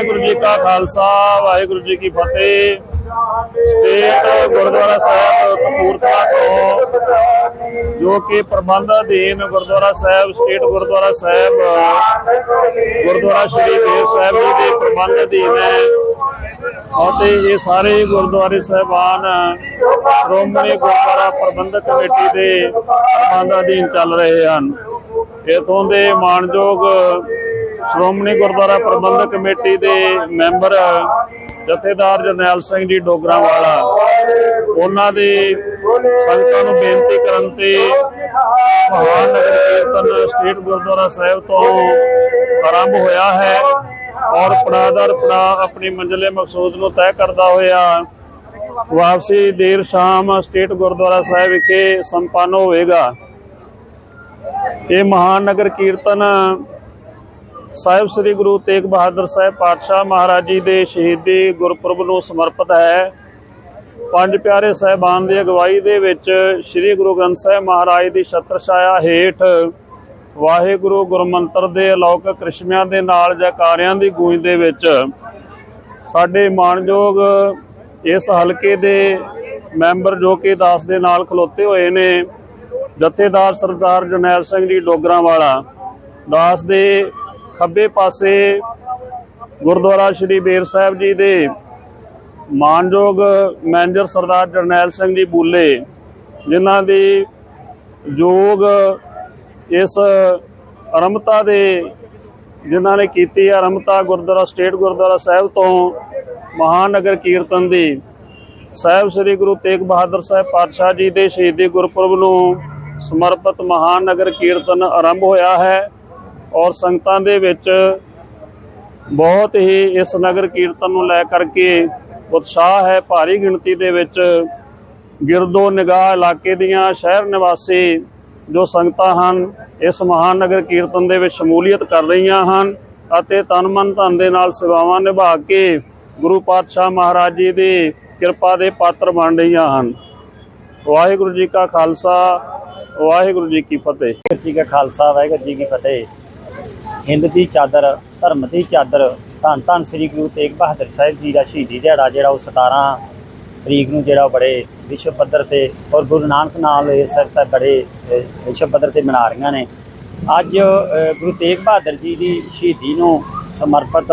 ਵਾਹਿਗੁਰੂ ਜੀ ਕਾ ਖਾਲਸਾ, ਵਾਹਿਗੁਰੂ ਜੀ ਕੀ ਫਤਿਹ। ਸਟੇਟ ਗੁਰਦੁਆਰਾ ਸਾਹਿਬ ਕਪੂਰਥਲਾ ਤੋਂ, ਜੋ ਕਿ ਪ੍ਰਬੰਧ ਅਧੀਨ ਗੁਰਦੁਆਰਾ ਸਾਹਿਬ, ਸਟੇਟ ਗੁਰਦੁਆਰਾ ਸਾਹਿਬ, ਗੁਰਦੁਆਰਾ ਸ਼੍ਰੀ ਬੇਰ ਸਾਹਿਬ ਜੀ ਦੇ ਪ੍ਰਬੰਧ ਅਧੀਨ ਹੈ। ਅਤੇ ਇਹ ਸਾਰੇ ਗੁਰਦੁਆਰੇ ਸਾਹਿਬਾਨ, ਸ਼੍ਰੋਮਣੀ ਗੁਰਦੁਆਰਾ ਪ੍ਰਬੰਧਕ ਕਮੇਟੀ ਦੇ ਪ੍ਰਬੰਧ ਅਧੀਨ ਚੱਲ ਰਹੇ ਹਨ। ਇਥੋਂ ਦੇ ਮਾਨਯੋਗ ਸ਼੍ਰੋਮਣੀ ਗੁਰਦੁਆਰਾ ਪ੍ਰਬੰਧਕ ਕਮੇਟੀ ਦੇ ਮੈਂਬਰ ਜਥੇਦਾਰ ਜਰਨੈਲ ਸਿੰਘ ਜੀ ਡੋਗਰਾ ਵਾਲਾ ਉਹਨਾਂ ਦੇ ਸੰਗਤਾਂ ਨੂੰ ਬੇਨਤੀ ਕਰਨ ਤੇ ਮਹਾਨ ਨਗਰ ਕੀਰਤਨ ਸਟੇਟ ਗੁਰਦੁਆਰਾ ਸਾਹਿਬ ਤੋਂ ਆਰੰਭ ਹੋਇਆ ਹੈ ਔਰ ਪੜਾਦਰ ਪੜਾ ਆਪਣੀ ਮੰਜ਼ਲੇ ਮਕਸੂਦ ਨੂੰ ਤੈਅ ਕਰਦਾ ਹੋਇਆ ਵਾਪਸੀ ਦੇਰ ਸ਼ਾਮ ਸਟੇਟ ਗੁਰਦੁਆਰਾ ਸਾਹਿਬ ਵਿਖੇ ਸੰਪੰਨ ਹੋਵੇਗਾ। ਇਹ ਮਹਾਨ ਨਗਰ ਕੀਰਤਨ ਸਾਹਿਬ ਸ੍ਰੀ ਗੁਰੂ ਤੇਗ ਬਹਾਦਰ ਸਾਹਿਬ ਪਾਤਸ਼ਾਹ ਮਹਾਰਾਜ ਜੀ ਦੇ ਸ਼ਹੀਦੀ ਗੁਰਪੁਰਬ ਨੂੰ ਸਮਰਪਿਤ ਹੈ। ਪੰਜ ਪਿਆਰੇ ਸਾਹਿਬਾਨ ਦੀ ਅਗਵਾਈ ਦੇ ਵਿੱਚ ਸ੍ਰੀ ਗੁਰੂ ਗ੍ਰੰਥ ਸਾਹਿਬ ਮਹਾਰਾਜ ਦੀ ਛਤਰ ਛਾਇਆ ਹੇਠ ਵਾਹਿਗੁਰੂ ਗੁਰਮੰਤਰ ਦੇ ਅਲੌਕਿਕ ਕ੍ਰਿਸ਼ਮਿਆਂ ਦੇ ਨਾਲ ਜੈਕਾਰਿਆਂ ਦੀ ਗੂੰਜ ਦੇ ਵਿੱਚ ਸਾਡੇ ਮਾਣਯੋਗ ਇਸ ਹਲਕੇ ਦੇ ਮੈਂਬਰ ਜੋ ਕਿ ਦਾਸ ਦੇ ਨਾਲ ਖਲੋਤੇ ਹੋਏ ਨੇ, ਜਥੇਦਾਰ ਸਰਦਾਰ ਜਰਨੈਲ ਸਿੰਘ ਜੀ ਡੋਗਰਾਂ ਵਾਲਾ ਦਾਸ ਦੇ ਖੱਬੇ ਪਾਸੇ ਗੁਰਦੁਆਰਾ ਸ਼੍ਰੀ ਬੇਰ ਸਾਹਿਬ ਜੀ ਦੇ ਮਾਨਯੋਗ ਮੈਨੇਜਰ ਸਰਦਾਰ ਜਰਨੈਲ ਸਿੰਘ ਜੀ ਬੂਲੇ, ਜਿਨ੍ਹਾਂ ਦੀ ਯੋਗ ਇਸ ਅਰਮਤਾ ਦੇ, ਜਿਨ੍ਹਾਂ ਨੇ ਕੀਤੀ ਹੈ ਅਰਮਤਾ ਗੁਰਦੁਆਰਾ, ਸਟੇਟ ਗੁਰਦੁਆਰਾ ਸਾਹਿਬ ਤੋਂ ਮਹਾਨਗਰ ਕੀਰਤਨ ਦੀ। ਸਾਹਿਬ ਸ੍ਰੀ ਗੁਰੂ ਤੇਗ ਬਹਾਦਰ ਸਾਹਿਬ ਪਾਤਸ਼ਾਹ ਜੀ ਦੇ ਸ਼ਹੀਦੀ ਗੁਰਪੁਰਬ ਨੂੰ ਸਮਰਪਿਤ ਮਹਾਨਗਰ ਕੀਰਤਨ ਆਰੰਭ ਹੋਇਆ ਹੈ। ਔਰ ਸੰਗਤਾਂ ਦੇ ਵਿੱਚ ਬਹੁਤ ਹੀ ਇਸ ਨਗਰ ਕੀਰਤਨ ਨੂੰ ਲੈ ਕਰਕੇ ਉਤਸ਼ਾਹ ਹੈ, ਭਾਰੀ ਗਿਣਤੀ ਦੇ ਵਿੱਚ ਗਿਰਦੋ ਨਿਗਾਹ ਇਲਾਕੇ ਦੀਆਂ ਸ਼ਹਿਰ ਨਿਵਾਸੀ ਜੋ ਸੰਗਤਾਂ ਹਨ, ਇਸ ਮਹਾਨ ਨਗਰ ਕੀਰਤਨ ਦੇ ਵਿੱਚ ਸ਼ਮੂਲੀਅਤ ਕਰ ਰਹੀਆਂ ਹਨ ਅਤੇ ਤਨ ਮਨ ਧਨ ਦੇ ਨਾਲ ਸੇਵਾਵਾਂ ਨਿਭਾ ਕੇ ਗੁਰੂ ਪਾਤਸ਼ਾਹ ਮਹਾਰਾਜ ਜੀ ਦੀ ਕਿਰਪਾ ਦੇ ਪਾਤਰ ਬਣ ਰਹੀਆਂ ਹਨ। ਵਾਹਿਗੁਰੂ ਜੀ ਕਾ ਖਾਲਸਾ, ਵਾਹਿਗੁਰੂ ਜੀ ਕੀ ਫਤਿਹ। ਵਾਹਿਗੁਰੂ ਜੀ ਕਾ ਖਾਲਸਾ, ਵਾਹਿਗੁਰੂ ਜੀ ਕੀ ਫਤਿਹ। ਹਿੰਦ ਦੀ ਚਾਦਰ, ਧਰਮ ਦੀ ਚਾਦਰ, ਧੰਨ ਧੰਨ ਸ੍ਰੀ ਗੁਰੂ ਤੇਗ ਬਹਾਦਰ ਸਾਹਿਬ ਜੀ ਦਾ ਸ਼ਹੀਦੀ ਦਿਹਾੜਾ ਜਿਹੜਾ ਉਹ 17 ਤਰੀਕ ਨੂੰ ਜਿਹੜਾ ਉਹ ਬੜੇ ਵਿਸ਼ਵ ਪੱਧਰ ਤੇ ਔਰ ਗੁਰੂ ਨਾਨਕ ਨਾਲ ਇਹ ਸਰ ਬੜੇ ਵਿਸ਼ਵ ਪੱਧਰ ਤੇ ਮਨਾ ਰਹੀਆਂ ਨੇ। ਅੱਜ ਗੁਰੂ ਤੇਗ ਬਹਾਦਰ ਜੀ ਦੀ ਸ਼ਹੀਦੀ ਨੂੰ ਸਮਰਪਿਤ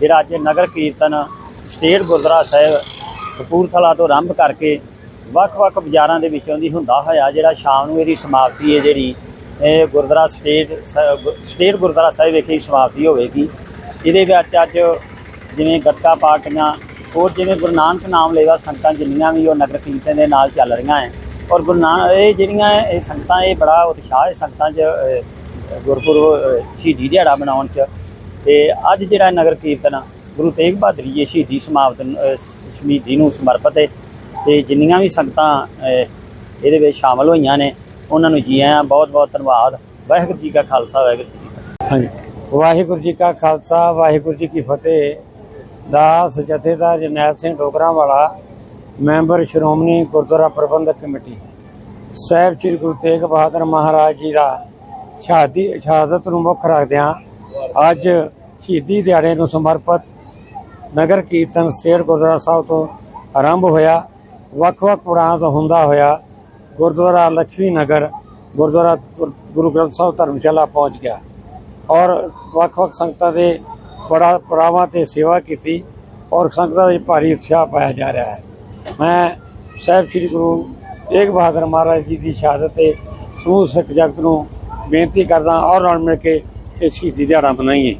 ਜਿਹੜਾ ਅੱਜ ਨਗਰ ਕੀਰਤਨ ਸਟੇਟ ਗੁਰਦੁਆਰਾ ਸਾਹਿਬ ਕਪੂਰਥਲਾ ਤੋਂ ਆਰੰਭ ਕਰਕੇ ਵੱਖ-ਵੱਖ ਬਾਜ਼ਾਰਾਂ ਦੇ ਵਿੱਚੋਂ ਦੀ ਹੁੰਦਾ ਹੋਇਆ ਜਿਹੜਾ ਸ਼ਾਮ ਨੂੰ ਇਹਦੀ ਸਮਾਪਤੀ ਹੈ ਜਿਹੜੀ ਇਹ ਗੁਰਦੁਆਰਾ ਸਟੇਟ ਸਟੇਟ ਗੁਰਦੁਆਰਾ ਸਾਹਿਬ ਵਿਖੇ ਸਮਾਪਤੀ ਹੋਵੇਗੀ। ਇਹਦੇ ਵਿੱਚ ਅੱਜ ਜਿਵੇਂ ਗੱਤਕਾ ਪਾਰਟੀਆਂ ਹੋਰ ਜਿਵੇਂ ਗੁਰੂ ਨਾਨਕ ਨਾਮ ਲੈਵਾ ਸੰਗਤਾਂ ਜਿੰਨੀਆਂ ਵੀ ਉਹ ਨਗਰ ਕੀਰਤਨ ਦੇ ਨਾਲ ਚੱਲ ਰਹੀਆਂ ਹੈ ਔਰ ਗੁਰੂ ਨਾਨਕ, ਇਹ ਜਿਹੜੀਆਂ ਇਹ ਸੰਗਤਾਂ, ਇਹ ਬੜਾ ਉਤਸ਼ਾਹ ਹੈ ਸੰਗਤਾਂ 'ਚ ਗੁਰਪੁਰਬ ਸ਼ਹੀਦੀ ਦਿਹਾੜਾ ਮਨਾਉਣ 'ਚ। ਤੇ ਅੱਜ ਜਿਹੜਾ ਨਗਰ ਕੀਰਤਨ ਗੁਰੂ ਤੇਗ ਬਹਾਦਰ ਜੀ ਦੀ ਸ਼ਹੀਦੀ ਸਮਾਪਤ ਸ਼ਹੀਦੀ ਨੂੰ ਸਮਰਪਿਤ ਹੈ। ਤੇ ਜਿੰਨੀਆਂ ਵੀ ਸੰਗਤਾਂ ਇਹਦੇ ਵਿੱਚ ਸ਼ਾਮਲ ਹੋਈਆਂ ਨੇ ਉਹਨਾਂ ਨੂੰ ਜੀ ਆਇਆਂ ਬਹੁਤ ਬਹੁਤ ਧੰਨਵਾਦ। ਵਾਹਿਗੁਰੂ ਜੀ ਕਾ ਖਾਲਸਾ, ਵਾਹਿਗੁਰੂ ਜੀ ਹਾਂਜੀ। ਵਾਹਿਗੁਰੂ ਜੀ ਕਾ ਖਾਲਸਾ, ਵਾਹਿਗੁਰੂ ਜੀ ਕੀ ਫਤਿਹ। ਦਾਸ ਜਥੇਦਾਰ ਜਰਨੈਲ ਸਿੰਘ ਡੋਗਰਾ ਵਾਲਾ ਮੈਂਬਰ ਸ਼੍ਰੋਮਣੀ ਗੁਰਦੁਆਰਾ ਪ੍ਰਬੰਧਕ ਕਮੇਟੀ। ਸਾਹਿਬ ਸ੍ਰੀ ਗੁਰੂ ਤੇਗ ਬਹਾਦਰ ਮਹਾਰਾਜ ਜੀ ਦਾ ਸ਼ਹਾਦੀ ਸ਼ਹਾਦਤ ਨੂੰ ਮੁੱਖ ਰੱਖਦਿਆਂ ਅੱਜ ਸ਼ਹੀਦੀ ਦਿਹਾੜੇ ਨੂੰ ਸਮਰਪਿਤ ਨਗਰ ਕੀਰਤਨ ਸਟੇਟ ਗੁਰਦੁਆਰਾ ਸਾਹਿਬ ਤੋਂ ਆਰੰਭ ਹੋਇਆ। ਵੱਖ-ਵੱਖ ਪੁਰਾਣਾ ਤੋਂ ਹੁੰਦਾ ਹੋਇਆ। ਗੁਰਦੁਆਰਾ ਲక్ష్ਮੀ ਨਗਰ, ਗੁਰਦੁਆਰਾ ਗੁਰੂ ਗ੍ਰੰਥ ਸਾਹਿਬ ਧਰਮਸ਼ਾਲਾ ਪਹੁੰਚ ਗਿਆ ਔਰ ਵੱਖ-ਵੱਖ ਸੰਗਤਾਂ ਦੇ ਬੜਾ ਪੜਾਵਾਂ ਤੇ ਸੇਵਾ ਕੀਤੀ ਔਰ ਸੰਗਤਾਂ ਵਿੱਚ ਭਾਰੀ ਉਤਸ਼ਾਹ ਪਾਇਆ ਜਾ ਰਿਹਾ ਹੈ। ਮੈਂ ਸਾਹਿਬ ਸ੍ਰੀ ਗੁਰੂ ਤੇਗ ਬਹਾਦਰ ਮਹਾਰਾਜ ਜੀ ਦੀ ਸ਼ਹਾਦਤ ਤੇ ਸਮੂਹ ਸਿੱਖ ਜਗਤ ਨੂੰ ਬੇਨਤੀ ਕਰਦਾ ਔਰ ਨਾਲ ਮਿਲ ਕੇ ਇਹ ਸ਼ਹੀਦੀ ਦਿਹਾੜਾ ਮਨਾਈਏ